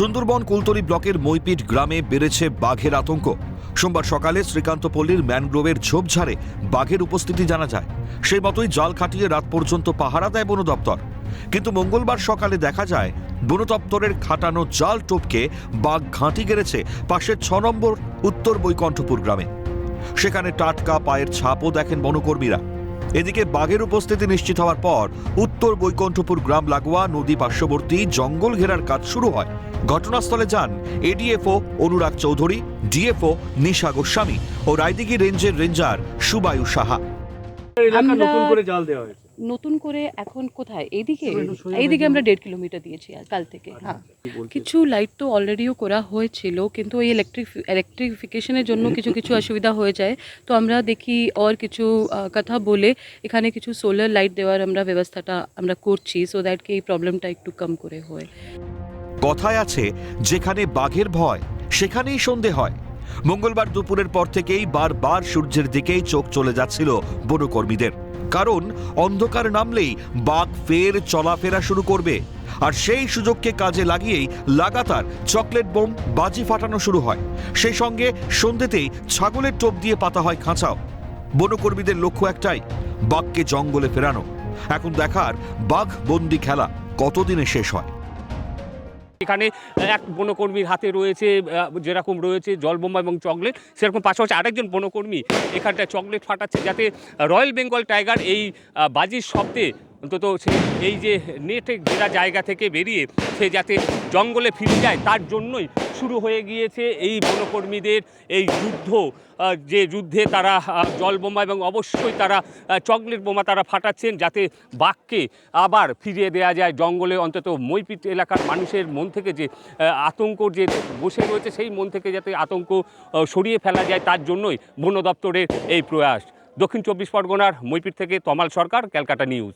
সুন্দরবন কুলতলি ব্লকের মইপিট গ্রামে বেড়েছে বাঘের আতঙ্ক। সোমবার সকালে শ্রীকান্তপল্লীর ম্যানগ্রোভের ঝোপঝাড়ে বাঘের উপস্থিতি জানা যায়। সেই মতোই জাল খাটিয়ে রাত পর্যন্ত পাহারা দেয় বন দপ্তর। কিন্তু মঙ্গলবার সকালে দেখা যায়, বন দপ্তরের খাটানো জাল টোপকে বাঘ ঘাঁটি গেড়েছে পাশের ছ নম্বর উত্তর বৈকণ্ঠপুর গ্রামে। সেখানে টাটকা পায়ের ছাপও দেখেন বনকর্মীরা। এদিকে বাঘের উপস্থিতি নিশ্চিত হওয়ার পর উত্তর বৈকণ্ঠপুর গ্রাম লাগোয়া নদী পার্শ্ববর্তী জঙ্গল ঘেরার কাজ শুরু হয়। ঘটনাস্থলে যান এডিএফও অনুরাগ চৌধুরী ডিএফও নিশা গোস্বামী ও রায়দিঘি রেঞ্জের রেঞ্জার সুবায়ু সাহা। এলাকা নতুন করে জাল দেওয়া হয়েছে। নতুন করে এখন কোথায়? এইদিকে এইদিকে আমরা দেড় কিলোমিটার দিয়েছি কাল থেকে হ্যাঁ। কিছু লাইট তো অলরেডিও করা হয়েছিল কিন্তু এই ইলেকট্রিক ইলেকট্রিফিকেশনের জন্য কিছু কিছু অসুবিধা হয়ে যায়। তো আমরা দেখি আর কিছু কথা বলে এখানে কিছু সোলার লাইট দেওয়ার আমরা ব্যবস্থাটা আমরা করছি সো দ্যাট কি এই প্রবলেমটা একটু কম করে হয়। কথায় আছে যেখানে বাঘের ভয় সেখানেই সন্ধে হয়। মঙ্গলবার দুপুরের পর থেকেই বারবার সূর্যের দিকেই চোখ চলে যাচ্ছিল বনকর্মীদের। কারণ অন্ধকার নামলেই বাঘ ফের চলাফেরা শুরু করবে। আর সেই সুযোগকে কাজে লাগিয়েই লাগাতার চকলেট বোম বাজি ফাটানো শুরু হয়। সেই সঙ্গে সন্ধ্যেতেই ছাগলের টোপ দিয়ে পাতা হয় খাঁচাও। বনকর্মীদের লক্ষ্য একটাই, বাঘকে জঙ্গলে ফেরানো। এখন দেখার বাঘ বন্দি খেলা কতদিনে শেষ হয়? এখানে এক বনকর্মীর হাতে রয়েছে যেরকম রয়েছে জলবোম্বা এবং চকলেট, সেরকম পাশাপাশি আরেকজন বনকর্মী এখানটায় চকলেট ফাটাচ্ছে যাতে রয়্যাল বেঙ্গল টাইগার এই বাজির শব্দে অন্তত সে এই যে নেটে ঘেরা জায়গা থেকে বেরিয়ে সে যাতে জঙ্গলে ফিরে যায় তার জন্যই শুরু হয়ে গিয়েছে এই বনকর্মীদের এই যুদ্ধ। যে যুদ্ধে তারা আহ, জলবোমা এবং অবশ্যই তারা চকলেট বোমা তারা ফাটাচ্ছেন যাতে বাঘকে আবার ফিরিয়ে দেওয়া যায় জঙ্গলে। অন্তত মইপিট এলাকার মানুষের মন থেকে যে আতঙ্ক যে বসে রয়েছে সেই মন থেকে যাতে আতঙ্ক সরিয়ে ফেলা যায় তার জন্যই বন দপ্তরের এই প্রয়াস। দক্ষিণ চব্বিশ পরগনার মইপিট থেকে তমাল সরকার ক্যালকাটা নিউজ।